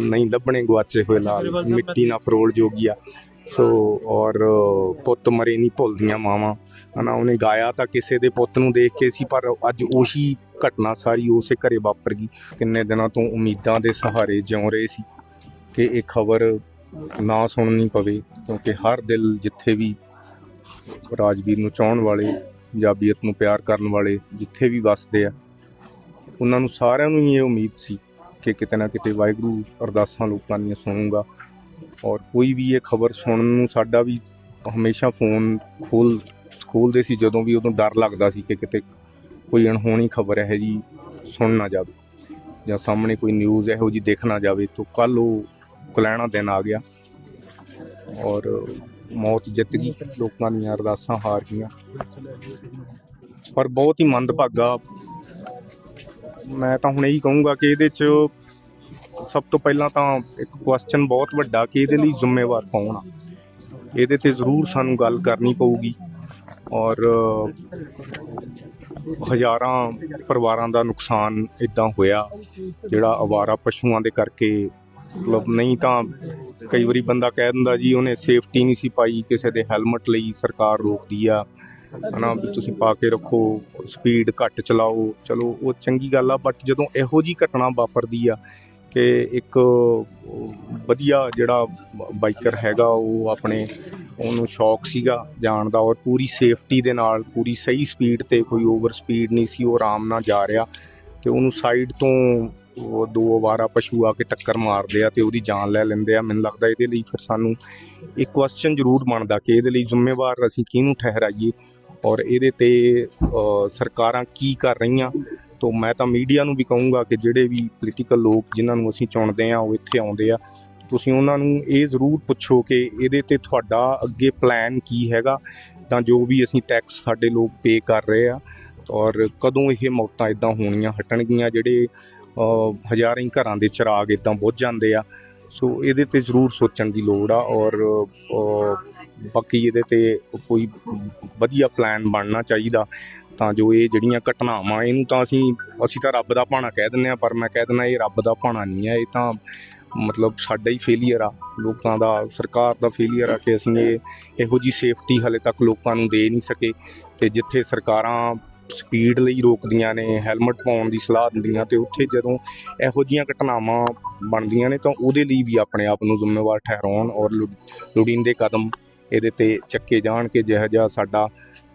ਨਹੀਂ ਲੱਭਣੇ ਗਵਾਚੇ ਹੋਏ ਲਾਲ ਮਿੱਟੀ ਨਾ ਫਰੋਲ ਜੋਗੀਆ ਸੋ ਔਰ ਪੁੱਤ ਮਰੇ ਨਹੀਂ ਭੁੱਲਦੀਆਂ ਮਾਵਾਂ। ਹਨਾ ਉਹਨੇ ਗਾਇਆ ਤਾਂ ਕਿਸੇ ਦੇ ਪੁੱਤ ਨੂੰ ਦੇਖ ਕੇ ਸੀ ਪਰ ਅੱਜ ਉਹੀ ਘਟਨਾ ਸਾਰੀ ਉਸੇ ਘਰੇ ਵਾਪਰ ਗਈ। ਕਿੰਨੇ ਦਿਨਾਂ ਤੋਂ ਉਮੀਦਾਂ ਦੇ ਸਹਾਰੇ ਜਿਉ ਰਹੇ ਸੀ ਕਿ ਇਹ ਖਬਰ ਨਾ ਸੁਣਨੀ ਪਵੇ ਕਿਉਂਕਿ ਹਰ ਦਿਲ ਜਿੱਥੇ ਵੀ ਰਾਜਵੀਰ ਨੂੰ ਚਾਹਣ ਵਾਲੇ ਪੰਜਾਬੀਅਤ ਨੂੰ ਪਿਆਰ ਕਰਨ ਵਾਲੇ ਜਿੱਥੇ ਵੀ ਵੱਸਦੇ ਆ ਉਹਨਾਂ ਨੂੰ ਸਾਰਿਆਂ ਨੂੰ ਹੀ ਇਹ ਉਮੀਦ ਸੀ ਕਿ ਕਿਤੇ ਨਾ ਕਿਤੇ ਵਾਹਿਗੁਰੂ ਅਰਦਾਸਾਂ ਲੋਕਾਂ ਦੀਆਂ ਸੁਣੂਗਾ। ਔਰ ਕੋਈ ਵੀ ਇਹ ਖਬਰ ਸੁਣਨ ਨੂੰ ਸਾਡਾ ਵੀ ਹਮੇਸ਼ਾ ਫੋਨ ਖੋਲ ਖੋਲਦੇ ਸੀ, ਜਦੋਂ ਵੀ ਉਦੋਂ ਡਰ ਲੱਗਦਾ ਸੀ ਕਿ ਕਿਤੇ ਕੋਈ ਅਣਹੋਣੀ ਖਬਰ ਹੈ ਜੀ ਸੁਣ ਨਾ ਜਾਵੇ ਜਾਂ ਸਾਹਮਣੇ ਕੋਈ ਨਿਊਜ਼ ਇਹੋ ਜੀ ਦੇਖ ਨਾ ਜਾਵੇ ਤਾਂ ਕੱਲ ਉਹ ਕਲੈਣਾ ਦਿਨ ਆ ਗਿਆ। ਔਰ ਮੌਤ ਜਿੱਤ ਗਈ, ਲੋਕਾਂ ਦੀਆਂ ਅਰਦਾਸਾਂ ਹਾਰ ਗਈਆਂ। ਪਰ ਬਹੁਤ ਹੀ ਮੰਦਭਾਗਾ ਮੈਂ ਤਾਂ ਹੁਣ ਇਹੀ ਕਹੂੰਗਾ ਕਿ ਇਹਦੇ 'ਚ ਸਭ ਤੋਂ ਪਹਿਲਾਂ ਤਾਂ ਇੱਕ ਕੁਐਸਚਨ ਬਹੁਤ ਵੱਡਾ ਕਿ ਇਹਦੇ ਲਈ ਜ਼ਿੰਮੇਵਾਰ ਕੌਣ ਆ? ਇਹਦੇ ਤੇ ਜ਼ਰੂਰ ਸਾਨੂੰ ਗੱਲ ਕਰਨੀ ਪਊਗੀ ਔਰ ਹਜ਼ਾਰਾਂ ਪਰਿਵਾਰਾਂ ਦਾ ਨੁਕਸਾਨ ਇਦਾਂ ਹੋਇਆ, ਜਿਹੜਾ ਅਵਾਰਾ ਪਸ਼ੂਆਂ ਦੇ ਕਰਕੇ। ਮਤਲਬ ਨਹੀਂ ਤਾਂ ਕਈ ਵਾਰੀ ਬੰਦਾ ਕਹਿ ਦਿੰਦਾ ਜੀ ਉਹਨੇ ਸੇਫਟੀ ਨਹੀਂ ਸੀ ਪਾਈ, ਕਿਸੇ ਦੇ ਹੈਲਮਟ ਲਈ ਸਰਕਾਰ ਰੋਕਦੀ ਆ। ਹਨਾ, ਵੀ ਤੁਸੀਂ ਪਾ ਕੇ ਰੱਖੋ ਸਪੀਡ ਘੱਟ ਚਲਾਓ। ਚਲੋ, ਉਹ ਚੰਗੀ ਗੱਲ ਆ ਬਟ ਜਦੋਂ ਇਹੋ ਜੀ ਘਟਨਾ ਵਾਪਰਦੀ ਆ ਕਿ ਇੱਕ ਵਧੀਆ ਜਿਹੜਾ ਬਾਈਕਰ ਹੈਗਾ, ਉਹ ਆਪਣੇ ਉਹਨੂੰ ਸ਼ੌਕ ਸੀਗਾ ਜਾਣ ਦਾ ਔਰ ਪੂਰੀ ਸੇਫਟੀ ਦੇ ਨਾਲ, ਪੂਰੀ ਸਹੀ ਸਪੀਡ ਤੇ ਕੋਈ ਓਵਰ ਸਪੀਡ ਨਹੀਂ ਸੀ, ਉਹ ਆਰਾਮ ਨਾਲ ਜਾ ਰਿਹਾ ਤੇ ਉਹਨੂੰ ਸਾਈਡ ਤੋਂ ਉਹ ਦੋ ਵਾਰਾ ਪਸ਼ੂ ਆ ਕੇ ਟੱਕਰ ਮਾਰਦੇ ਆ ਤੇ ਉਹਦੀ ਜਾਨ ਲੈ ਲੈਂਦੇ ਆ। ਮੈਨੂੰ ਲੱਗਦਾ ਇਹਦੇ ਲਈ ਫਿਰ ਸਾਨੂੰ ਇੱਕ ਕੁਐਸਚਨ ਜ਼ਰੂਰ ਬਣਦਾ ਕਿ ਇਹਦੇ ਲਈ ਜ਼ਿੰਮੇਵਾਰ ਅਸੀਂ ਕਿਹਨੂੰ ਠਹਿਰਾਈਏ? ਔਰ ਇਹਦੇ ਤੇ ਸਰਕਾਰਾਂ ਕੀ ਕਰ ਰਹੀਆਂ? ਤੋਂ ਮੈਂ ਤਾਂ ਮੀਡੀਆ ਨੂੰ ਵੀ ਕਹੂੰਗਾ ਕਿ ਜਿਹੜੇ ਵੀ ਪੋਲੀਟੀਕਲ ਲੋਕ ਜਿਨ੍ਹਾਂ ਨੂੰ ਅਸੀਂ ਚੁਣਦੇ ਆ ਉਹ ਇੱਥੇ ਆਉਂਦੇ ਆ। ਤੁਸੀਂ ਉਹਨਾਂ ਨੂੰ ਇਹ ਜ਼ਰੂਰ ਪੁੱਛੋ ਕਿ ਇਹਦੇ ਤੇ ਤੁਹਾਡਾ ਅੱਗੇ ਪਲਾਨ ਕੀ ਹੈਗਾ? ਤਾਂ ਜੋ ਵੀ ਅਸੀਂ ਟੈਕਸ ਸਾਡੇ ਲੋਕ ਪੇ ਕਰ ਰਹੇ ਆ ਔਰ ਕਦੋਂ ਇਹ ਮੌਤਾਂ ਇਦਾਂ ਹੋਣੀਆਂ ਹਟਣਗੀਆਂ ਜਿਹੜੇ ਅ, ਹਜ਼ਾਰਾਂ ਹੀ ਘਰਾਂ ਦੇ ਚਿਰਾਗ ਇਦਾਂ ਬੁੱਝ ਜਾਂਦੇ ਆ। ਸੋ ਇਹਦੇ ਤੇ ਜ਼ਰੂਰ ਸੋਚਣ ਦੀ ਲੋੜ ਆ ਔਰ ਬਾਕੀ ਇਹਦੇ ਤੇ ਕੋਈ ਵਧੀਆ ਪਲਾਨ ਬਣਨਾ ਚਾਹੀਦਾ ਤਾਂ ਜੋ ਇਹ ਜਿਹੜੀਆਂ ਘਟਨਾਵਾਂ, ਇਹਨੂੰ ਤਾਂ ਅਸੀਂ ਅਸੀਂ ਤਾਂ ਰੱਬ ਦਾ ਭਾਣਾ ਕਹਿ ਦਿੰਦੇ ਆ ਪਰ ਮੈਂ ਕਹਿ ਦਿੰਦਾ ਇਹ ਰੱਬ ਦਾ ਭਾਣਾ ਨਹੀਂ ਹੈ, ਇਹ ਤਾਂ ਮਤਲਬ ਸਾਡਾ ਹੀ ਫੇਲੀਅਰ ਆ, ਲੋਕਾਂ ਦਾ, ਸਰਕਾਰ ਦਾ ਫੇਲੀਅਰ ਆ ਕਿ ਅਸੀਂ ਇਹ, ਇਹੋ ਜੀ ਸੇਫਟੀ ਹਲੇ ਤੱਕ ਲੋਕਾਂ ਨੂੰ ਦੇ ਨਹੀਂ ਸਕੇ ਤੇ ਜਿੱਥੇ ਸਰਕਾਰਾਂ ਸਪੀਡ ਲਈ ਰੋਕਦੀਆਂ ਨੇ ਹੈਲਮਟ ਪਾਉਣ ਦੀ ਸਲਾਹ ਦਿੰਦੀਆਂ ਤੇ ਉੱਥੇ ਜਦੋਂ ਇਹੋ ਜੀਆਂ ਘਟਨਾਵਾਂ ਬਣਦੀਆਂ ਨੇ ਤਾਂ ਉਹਦੇ ਲਈ ਵੀ ਆਪਣੇ ਆਪ ਨੂੰ ਜ਼ਿੰਮੇਵਾਰ ਠਹਿਰਾਉਣ ਔਰ ਲੋੜੀਂਦੇ ਕਦਮ ਇਹਦੇ ਤੇ ਚੱਕੇ ਜਾਣ ਕਿ ਜਿਹੋ ਜਿਹਾ ਸਾਡਾ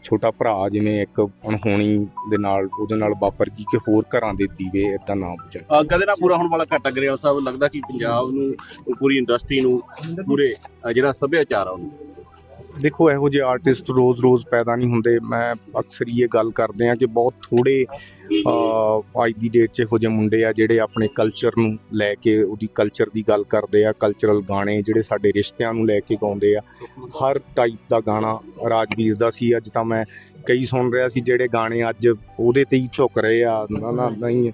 ਛੋਟਾ ਭਰਾ ਜਿਵੇਂ ਇੱਕ ਅਣਹੋਣੀ ਦੇ ਨਾਲ, ਉਹਦੇ ਨਾਲ ਵਾਪਰ ਗਈ ਕਿ ਹੋਰ ਘਰਾਂ ਦੇ ਦੀਵੇ ਇਦਾਂ ਨਾ ਬੁਝਣ। ਕਦੇ ਨਾ ਪੂਰਾ ਹੋਣ ਵਾਲਾ ਘਾਟਾ ਗਰੇਵਾਲ ਸਾਹਿਬ ਲੱਗਦਾ ਕਿ ਪੰਜਾਬ ਨੂੰ, ਪੂਰੀ ਇੰਡਸਟਰੀ ਨੂੰ ਪੂਰੇ ਜਿਹੜਾ ਸੱਭਿਆਚਾਰ ਆ ਉਹਨੂੰ। ਦੇਖੋ, ਇਹੋ ਜਿਹੇ ਆਰਟਿਸਟ ਰੋਜ਼-ਰੋਜ਼ ਪੈਦਾ ਨਹੀਂ ਹੁੰਦੇ। ਮੈਂ ਅਕਸਰ ਹੀ ਇਹ ਗੱਲ ਕਰਦੇ ਆ ਕਿ ਬਹੁਤ ਥੋੜੇ ਅੱਜ ਦੀ ਡੇਟ 'ਚ ਇਹੋ ਜਿਹੇ ਮੁੰਡੇ ਆ ਜਿਹੜੇ ਆਪਣੇ ਕਲਚਰ ਨੂੰ ਲੈ ਕੇ, ਉਹਦੀ ਕਲਚਰ ਦੀ ਗੱਲ ਕਰਦੇ ਆ ਕਲਚਰਲ ਗਾਣੇ ਜਿਹੜੇ ਸਾਡੇ ਰਿਸ਼ਤਿਆਂ ਨੂੰ ਲੈ ਕੇ ਗਾਉਂਦੇ ਆ। ਹਰ ਟਾਈਪ ਦਾ ਗਾਣਾ ਰਾਜਵੀਰ ਦਾ ਸੀ। ਅੱਜ ਤਾਂ ਮੈਂ ਕਈ ਸੁਣ ਰਿਹਾ ਸੀ ਜਿਹੜੇ ਗਾਣੇ ਅੱਜ ਉਹਦੇ ਤੇ ਹੀ ਢੁੱਕ ਰਹੇ ਆ। ਨਾ ਨਾ, ਨਹੀਂ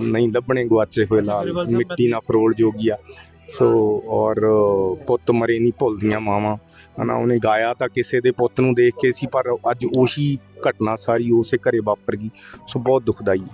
ਨਹੀਂ ਲੱਭਣੇ ਗਵਾਚੇ ਹੋਏ ਲਾਲ। ਮਿੱਟੀ ਨਾ ਫਰੋਲ ਜੋਗੀਆ ਸੋ, ਔਰ, ਪੁੱਤ ਮਰੇ ਨਹੀਂ ਭੁੱਲਦੀਆਂ ਮਾਵਾਂ। ਹਨਾ, ਉਹਨੇ ਗਾਇਆ ਤਾਂ ਕਿਸੇ ਦੇ ਪੁੱਤ ਨੂੰ ਦੇਖ ਕੇ ਸੀ, ਪਰ ਅੱਜ ਉਹੀ ਘਟਨਾ ਸਾਰੀ ਉਸੇ ਘਰੇ ਵਾਪਰ ਗਈ। ਸੋ, ਬਹੁਤ ਦੁਖਦਾਈ ਹੈ।